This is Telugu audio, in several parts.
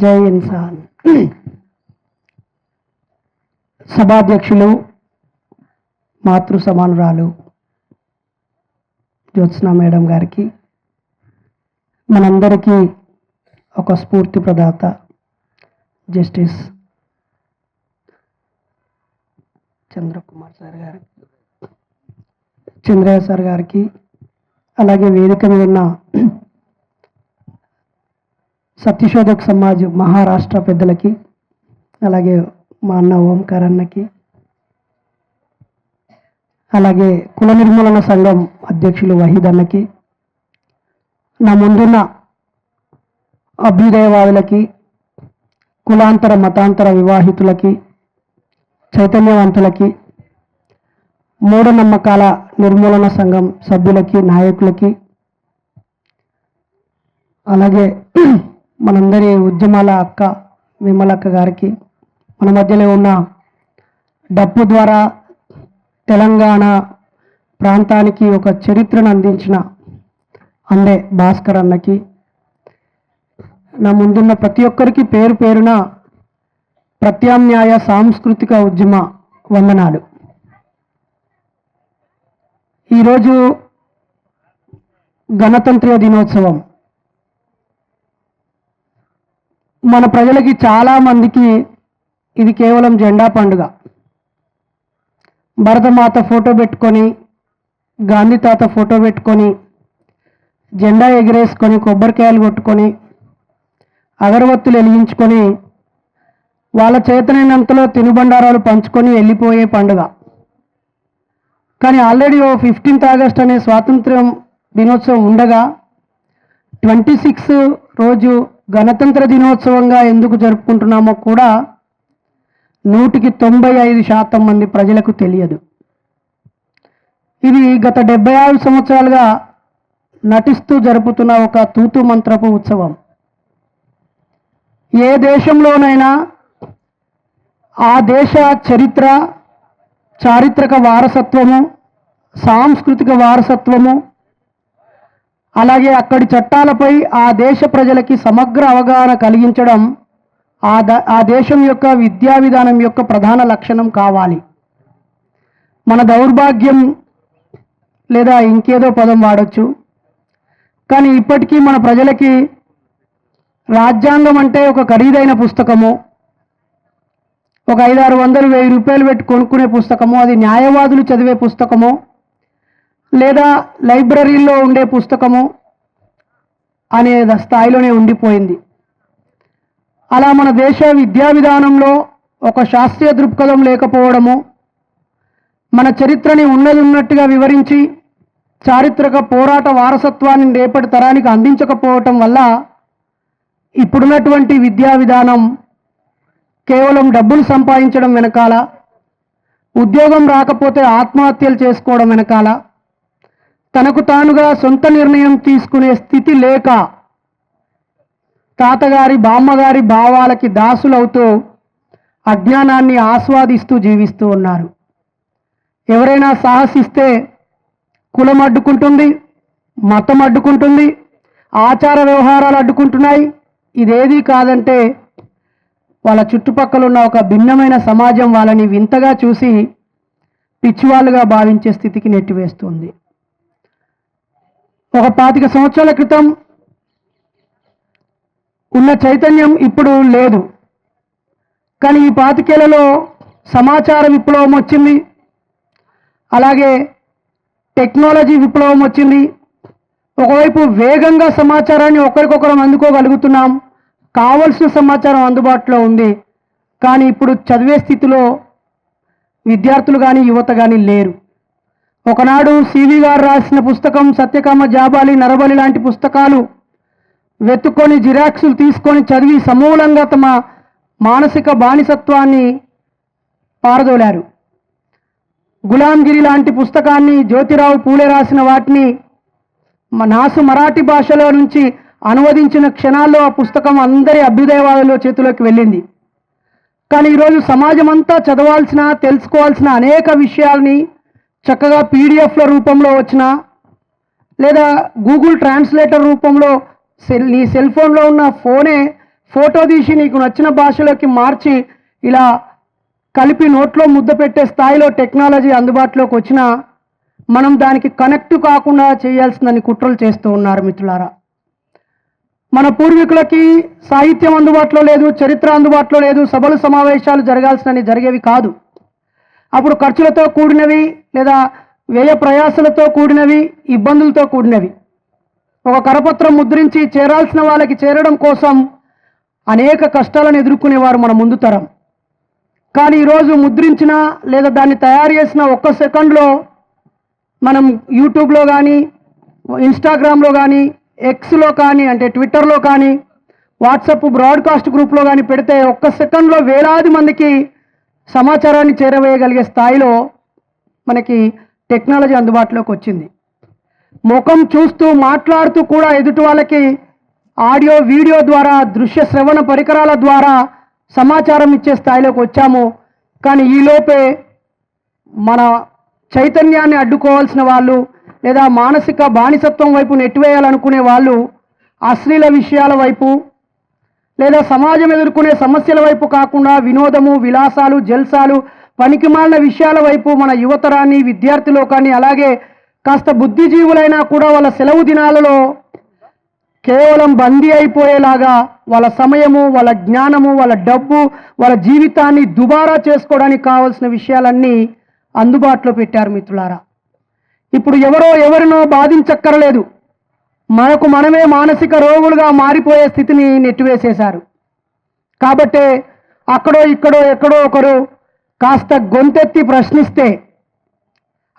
జై ఇన్సాన్ సభాధ్యక్షులు మాతృ సమానురాలు జ్యోత్స్న మేడం గారికి మనందరికీ ఒక స్ఫూర్తి ప్రదాత జస్టిస్ చంద్రకుమార్ సార్ గారికి చంద్రయ్య సార్ గారికి అలాగే వేదిక మీద ఉన్న సత్యశోధక్ సమాజ్ మహారాష్ట్ర పెద్దలకి అలాగే మా అన్న ఓంకార్ అన్నకి అలాగే కుల నిర్మూలన సంఘం అధ్యక్షులు వహీద్ అన్నకి నా ముందున్న అభ్యుదయవాదులకి కులాంతర మతాంతర వివాహితులకి చైతన్యవంతులకి మూఢనమ్మకాల నిర్మూలన సంఘం సభ్యులకి నాయకులకి అలాగే మనందరి ఉద్యమాల అక్క విమలక్క గారికి మన మధ్యలో ఉన్న డప్పు ద్వారా తెలంగాణ ప్రాంతానికి ఒక చరిత్రను అందించిన అందే భాస్కర్ అన్నకి. నా ముందున్న ప్రతి ఒక్కరికి పేరు పేరున ప్రత్యామ్నాయ సాంస్కృతిక ఉద్యమ వందనాలు. ఈరోజు గణతంత్ర దినోత్సవం మన ప్రజలకి చాలా మందికి ఇది కేవలం జెండా పండుగ. భరతమాత ఫోటో పెట్టుకొని గాంధీ తాత ఫోటో పెట్టుకొని జెండా ఎగిరేసుకొని కొబ్బరికాయలు కొట్టుకొని అగరవత్తులు వెలిగించుకొని వాళ్ళ చేతనైనంతలో తినుబండారాలు పంచుకొని వెళ్ళిపోయే పండుగ. కానీ ఆల్రెడీ ఓ ఫిఫ్టీన్త్ ఆగస్ట్ అనే స్వాతంత్ర్యం దినోత్సవం ఉండగా ట్వంటీ సిక్స్ రోజు గణతంత్ర దినోత్సవంగా ఎందుకు జరుపుకుంటున్నామో కూడా నూటికి తొంభై ఐదు శాతం మంది ప్రజలకు తెలియదు. ఇది గత డెబ్బై ఆరు సంవత్సరాలుగా నటిస్తూ జరుపుతున్న ఒక తూతు మంత్రపు ఉత్సవం. ఏ దేశంలోనైనా ఆ దేశ చరిత్ర చారిత్రక వారసత్వము సాంస్కృతిక వారసత్వము అలాగే అక్కడి చట్టాలపై ఆ దేశ ప్రజలకి సమగ్ర అవగాహన కలిగించడం ఆ ద ఆ దేశం యొక్క విద్యా విధానం యొక్క ప్రధాన లక్షణం కావాలి. మన దౌర్భాగ్యం లేదా ఇంకేదో పదం వాడచ్చు. కానీ ఇప్పటికీ మన ప్రజలకి రాజ్యాంగం అంటే ఒక ఖరీదైన పుస్తకము. ఒక ఐదారు వందలు వెయ్యి రూపాయలు పెట్టి కొనుక్కునే పుస్తకము. అది న్యాయవాదులు చదివే పుస్తకము. లేదా లైబ్రరీలో ఉండే పుస్తకము అనే స్థాయిలోనే ఉండిపోయింది. అలా మన దేశ విద్యా విధానంలో ఒక శాస్త్రీయ దృక్పథం లేకపోవడము మన చరిత్రని ఉన్నది ఉన్నట్టుగా వివరించి చారిత్రక పోరాట వారసత్వాన్ని రేపటి తరానికి అందించకపోవటం వల్ల ఇప్పుడున్నటువంటి విద్యా విధానం కేవలం డబ్బులు సంపాదించడం వెనకాల ఉద్యోగం రాకపోతే ఆత్మహత్యలు చేసుకోవడం వెనకాల తనకు తానుగా సొంత నిర్ణయం తీసుకునే స్థితి లేక తాతగారి బామ్మగారి భావాలకి దాసులవుతూ అజ్ఞానాన్ని ఆస్వాదిస్తూ జీవిస్తూ ఉన్నారు. ఎవరైనా సాహసిస్తే కులం అడ్డుకుంటుంది మతం అడ్డుకుంటుంది ఆచార వ్యవహారాలు అడ్డుకుంటున్నాయి. ఇదేది కాదంటే వాళ్ళ చుట్టుపక్కల ఉన్న ఒక భిన్నమైన సమాజం వాళ్ళని వింతగా చూసి పిచ్చివాళ్ళుగా భావించే స్థితికి నెట్టివేస్తుంది. ఒక పాతిక సంవత్సరాల క్రితం ఉన్న చైతన్యం ఇప్పుడు లేదు. కానీ ఈ పాతికేళ్ళలో సమాచార విప్లవం వచ్చింది. అలాగే టెక్నాలజీ విప్లవం వచ్చింది. ఒకవైపు వేగంగా సమాచారాన్ని ఒకరికొకరం అందుకోగలుగుతున్నాం. కావలసిన సమాచారం అందుబాటులో ఉంది. కానీ ఇప్పుడు చదివే స్థితిలో విద్యార్థులు కానీ యువత కానీ లేరు. ఒకనాడు సివి గారు రాసిన పుస్తకం సత్యకామ జాబాలి నరబలి లాంటి పుస్తకాలు వెతుక్కొని జిరాక్సులు తీసుకొని చదివి సమూలంగా తమ మానసిక బానిసత్వాన్ని పారదోలారు. గులాంగిరి లాంటి పుస్తకాన్ని జ్యోతిరావు పూలే రాసిన వాటిని నాసు మరాఠీ భాషలో నుంచి అనువదించిన క్షణాల్లో ఆ పుస్తకం అందరి అభ్యుదయవాదుల చేతిలోకి వెళ్ళింది. కానీ ఈరోజు సమాజం అంతా చదవాల్సిన తెలుసుకోవాల్సిన అనేక విషయాల్ని చక్కగా పీడిఎఫ్ల రూపంలో వచ్చిన లేదా గూగుల్ ట్రాన్స్లేటర్ రూపంలో సెల్ నీ సెల్ ఫోన్లో ఉన్న ఫోనే ఫోటో తీసి నీకు నచ్చిన భాషలోకి మార్చి ఇలా కలిపి నోట్లో ముద్ద పెట్టే స్థాయిలో టెక్నాలజీ అందుబాటులోకి వచ్చినా మనం దానికి కనెక్ట్ కాకుండా చేయాల్సిందని కుట్రలు చేస్తూ ఉన్నారు మిత్రులారా. మన పూర్వీకులకి సాహిత్యం అందుబాటులో లేదు చరిత్ర అందుబాటులో లేదు సభలు సమావేశాలు జరగాల్సినవి జరిగేవి కాదు. అప్పుడు ఖర్చులతో కూడినవి లేదా వ్యయ ప్రయాసలతో కూడినవి ఇబ్బందులతో కూడినవి. ఒక కరపత్రం ముద్రించి చేరాల్సిన వాళ్ళకి చేరడం కోసం అనేక కష్టాలను ఎదుర్కొనేవారు మన ముందు తరం. కానీ ఈరోజు ముద్రించిన లేదా దాన్ని తయారు చేసిన ఒక్క సెకండ్లో మనం యూట్యూబ్లో కానీ ఇన్స్టాగ్రామ్లో కానీ ఎక్స్లో కానీ అంటే ట్విట్టర్లో కానీ వాట్సాప్ బ్రాడ్కాస్ట్ గ్రూప్లో కానీ పెడితే ఒక్క సెకండ్లో వేలాది మందికి సమాచారాన్ని చేరవేయగలిగే స్థాయిలో మనకి టెక్నాలజీ అందుబాటులోకి వచ్చింది. ముఖం చూస్తూ మాట్లాడుతూ కూడా ఎదుటి వాళ్ళకి ఆడియో వీడియో ద్వారా దృశ్య శ్రవణ పరికరాల ద్వారా సమాచారం ఇచ్చే స్థాయిలోకి వచ్చాము. కానీ ఈలోపే మన చైతన్యాన్ని అడ్డుకోవాల్సిన వాళ్ళు లేదా మానసిక బానిసత్వం వైపు నెట్టివేయాలనుకునే వాళ్ళు అశ్లీల విషయాల వైపు లేదా సమాజం ఎదుర్కొనే సమస్యల వైపు కాకుండా వినోదము విలాసాలు జల్సాలు పనికిమాలిన విషయాల వైపు మన యువతరాన్ని విద్యార్థి లోకాన్ని అలాగే కాస్త బుద్ధిజీవులైనా కూడా వాళ్ళ సెలవు దినాలలో కేవలం బందీ అయిపోయేలాగా వాళ్ళ సమయము వాళ్ళ జ్ఞానము వాళ్ళ డబ్బు వాళ్ళ జీవితాన్ని దుబారా చేసుకోవడానికి కావాల్సిన విషయాలన్నీ అందుబాటులో పెట్టారు మిత్రులారా. ఇప్పుడు ఎవరో ఎవరినో బాధించక్కరలేదు. మనకు మనమే మానసిక రోగులుగా మారిపోయే స్థితిని నెట్టివేసేశారు. కాబట్టే అక్కడో ఇక్కడో ఎక్కడో ఒకరు కాస్త గొంతెత్తి ప్రశ్నిస్తే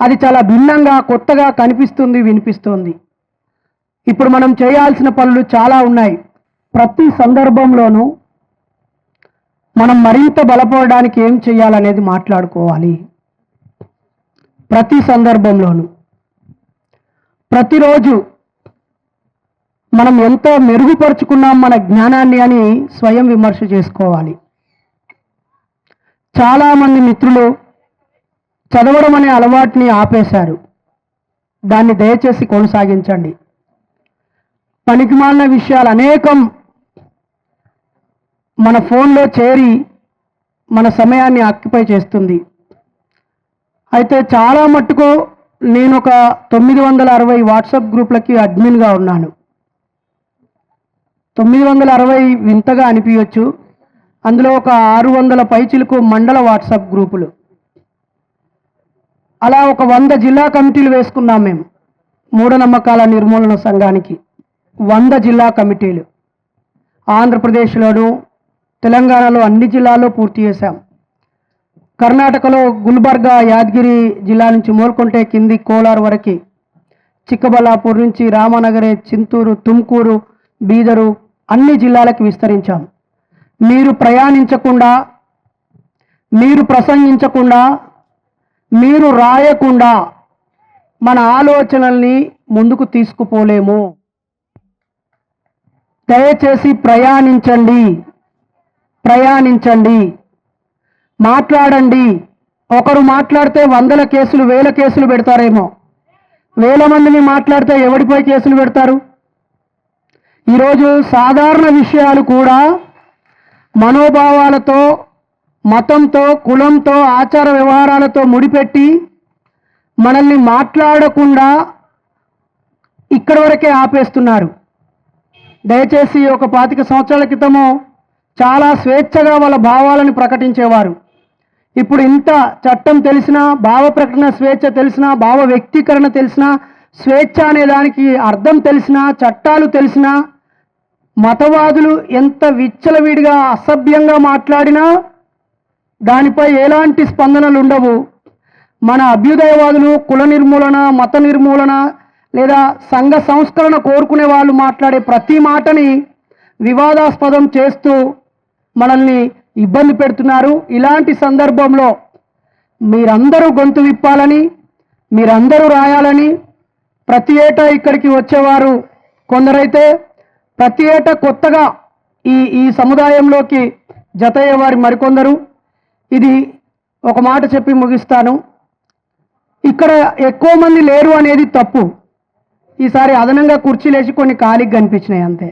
అది చాలా భిన్నంగా కొత్తగా కనిపిస్తుంది వినిపిస్తుంది. ఇప్పుడు మనం చేయాల్సిన పనులు చాలా ఉన్నాయి. ప్రతి సందర్భంలోనూ మనం మరింత బలపడడానికి ఏం చేయాలనేది మాట్లాడుకోవాలి. ప్రతి సందర్భంలోనూ. ప్రతిరోజు మనం ఎంతో మెరుగుపరుచుకున్నాం మన జ్ఞానాన్ని అని స్వయం విమర్శ చేసుకోవాలి. చాలామంది మిత్రులు చదవడం అనే అలవాటుని ఆపేశారు. దాన్ని దయచేసి కొనసాగించండి. పనికిమాలిన విషయాలు అనేకం మన ఫోన్లో చేరి మన సమయాన్ని ఆక్యుపై చేస్తుంది. అయితే చాలా మట్టుకు నేను ఒక తొమ్మిది వందల అరవై వాట్సాప్ గ్రూప్లకి అడ్మిన్గా ఉన్నాను. తొమ్మిది వందల అరవై వింతగా అనిపించవచ్చు అందులో ఒక ఆరు వందల పైచిలకు మండల వాట్సాప్ గ్రూపులు. అలా ఒక వంద జిల్లా కమిటీలు వేసుకున్నాం మేము. మూఢనమ్మకాల నిర్మూలన సంఘానికి వంద జిల్లా కమిటీలు. ఆంధ్రప్రదేశ్లోను తెలంగాణలో అన్ని జిల్లాల్లో పూర్తి చేశాం. కర్ణాటకలో గుల్బర్గా యాదగిరి జిల్లా నుంచి మోల్కొంటే కింది కోలార్ వరకు చిక్కబల్లాపూర్ నుంచి రామనగరే చింతూరు తుమ్కూరు బీదరు అన్ని జిల్లాలకు విస్తరించాం. మీరు ప్రయాణించకుండా మీరు ప్రసంగించకుండా మీరు రాయకుండా మన ఆలోచనల్ని ముందుకు తీసుకుపోలేము. దయచేసి ప్రయాణించండి. ప్రయాణించండి. మాట్లాడండి. ఒకరు మాట్లాడితే వందల కేసులు వేల కేసులు పెడతారేమో. వేల మందిని మాట్లాడితే ఎవడిపై కేసులు పెడతారు? ఈరోజు సాధారణ విషయాలు కూడా మనోభావాలతో మతంతో కులంతో ఆచార వ్యవహారాలతో ముడిపెట్టి మనల్ని మాట్లాడకుండా ఇక్కడి వరకే ఆపేస్తున్నారు. దయచేసి ఒక పాతిక సంవత్సరాల క్రితము చాలా స్వేచ్ఛగా వాళ్ళ భావాలను ప్రకటించేవారు. ఇప్పుడు ఇంత చట్టం తెలిసినా భావ ప్రకటన స్వేచ్ఛ తెలిసినా భావ వ్యక్తీకరణ తెలిసినా స్వేచ్ఛ అనే దానికి అర్థం తెలిసినా చట్టాలు తెలిసినా మతవాదులు ఎంత విచ్చలవిడిగా అసభ్యంగా మాట్లాడినా దానిపై ఎలాంటి స్పందనలు ఉండవు మన అభ్యుదయవాదులు కుల నిర్మూలన మత నిర్మూలన లేదా సంఘ సంస్కరణ కోరుకునే వాళ్ళు మాట్లాడే ప్రతి మాటని వివాదాస్పదం చేస్తూ మనల్ని ఇబ్బంది పెడుతున్నారు. ఇలాంటి సందర్భంలో మీరందరూ గొంతు విప్పాలని మీరందరూ రాయాలని ప్రతి ఏటా ఇక్కడికి వచ్చేవారు కొందరైతే ప్రతి ఏటా కొత్తగా ఈ ఈ సముదాయంలోకి జతయ్యేవారు మరికొందరు. ఇది ఒక మాట చెప్పి ముగిస్తాను. ఇక్కడ ఎక్కువ మంది లేరు అనేది తప్పు. ఈసారి అదనంగా కుర్చీలేసి కొన్ని ఖాళీకి కనిపించినాయి అంతే.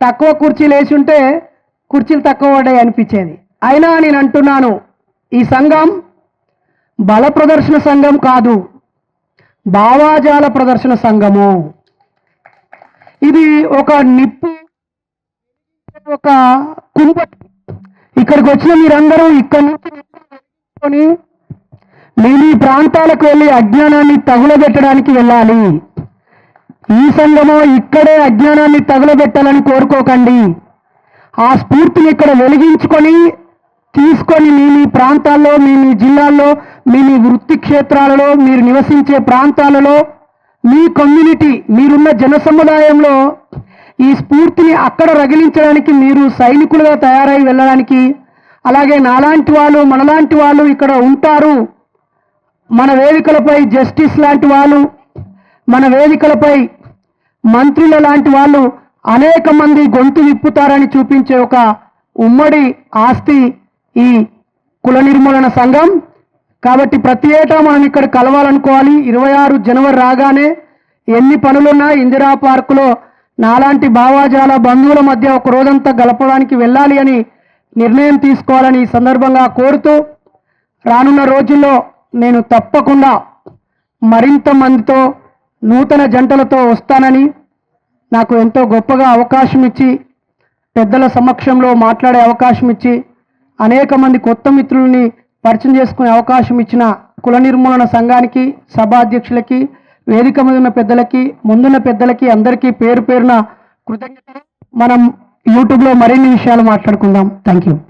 తక్కువ కుర్చీలు వేసి ఉంటే కుర్చీలు తక్కువ పడ్డాయి అనిపించేది. అయినా నేను అంటున్నాను ఈ సంఘం బల ప్రదర్శన సంఘం కాదు భావాజాల ప్రదర్శన సంఘము. ఇది ఒక నిప్పు ఒక కుంపటి ఇక్కడికి వచ్చిన మీరందరూ ఇక్కడి నుంచి నిప్పుకొని నేను ఈ ప్రాంతాలకు వెళ్ళి అజ్ఞానాన్ని తగులబెట్టడానికి వెళ్ళాలి. ఈ సంఘము ఇక్కడే అజ్ఞానాన్ని తగులబెట్టాలని కోరుకోకండి. ఆ స్ఫూర్తిని ఇక్కడ వెలిగించుకొని తీసుకొని మీ మీ ప్రాంతాల్లో మీ మీ జిల్లాల్లో మీ మీ వృత్తి క్షేత్రాలలో మీరు నివసించే ప్రాంతాలలో మీ కమ్యూనిటీ మీరున్న జన సముదాయంలో ఈ స్ఫూర్తిని అక్కడ రగిలించడానికి మీరు సైనికులుగా తయారై వెళ్ళడానికి అలాగే నాలాంటి వాళ్ళు మనలాంటి వాళ్ళు ఇక్కడ ఉంటారు. మన వేదికలపై జస్టిస్ లాంటి వాళ్ళు మన వేదికలపై మంత్రుల లాంటి వాళ్ళు అనేక మంది గొంతు విప్పుతారని చూపించే ఒక ఉమ్మడి ఆస్తి ఈ కుల నిర్మూలన సంఘం. కాబట్టి ప్రతి ఏటా మనం ఇక్కడ కలవాలనుకోవాలి. ఇరవై ఆరు జనవరి రాగానే ఎన్ని పనులున్నా ఇందిరా పార్కులో నాలాంటి భావాజాల బంధువుల మధ్య ఒక రోజంతా గలపడానికి వెళ్ళాలి అని నిర్ణయం తీసుకోవాలని ఈ సందర్భంగా కోరుతూ రానున్న రోజుల్లో నేను తప్పకుండా మరింత మందితో నూతన జంటలతో వస్తానని నాకు ఎంతో గొప్పగా అవకాశం ఇచ్చి పెద్దల సమక్షంలో మాట్లాడే అవకాశం ఇచ్చి అనేక మంది కొత్త మిత్రుల్ని పరిచయం చేసుకునే అవకాశం ఇచ్చిన కుల నిర్మూలన సంఘానికి సభాధ్యక్షులకి వేదిక మీద ఉన్న పెద్దలకి ముందున్న పెద్దలకి అందరికీ పేరు పేరున కృతజ్ఞతలు. మనం యూట్యూబ్లో మరిన్ని విషయాలు మాట్లాడుకుందాం. Thank you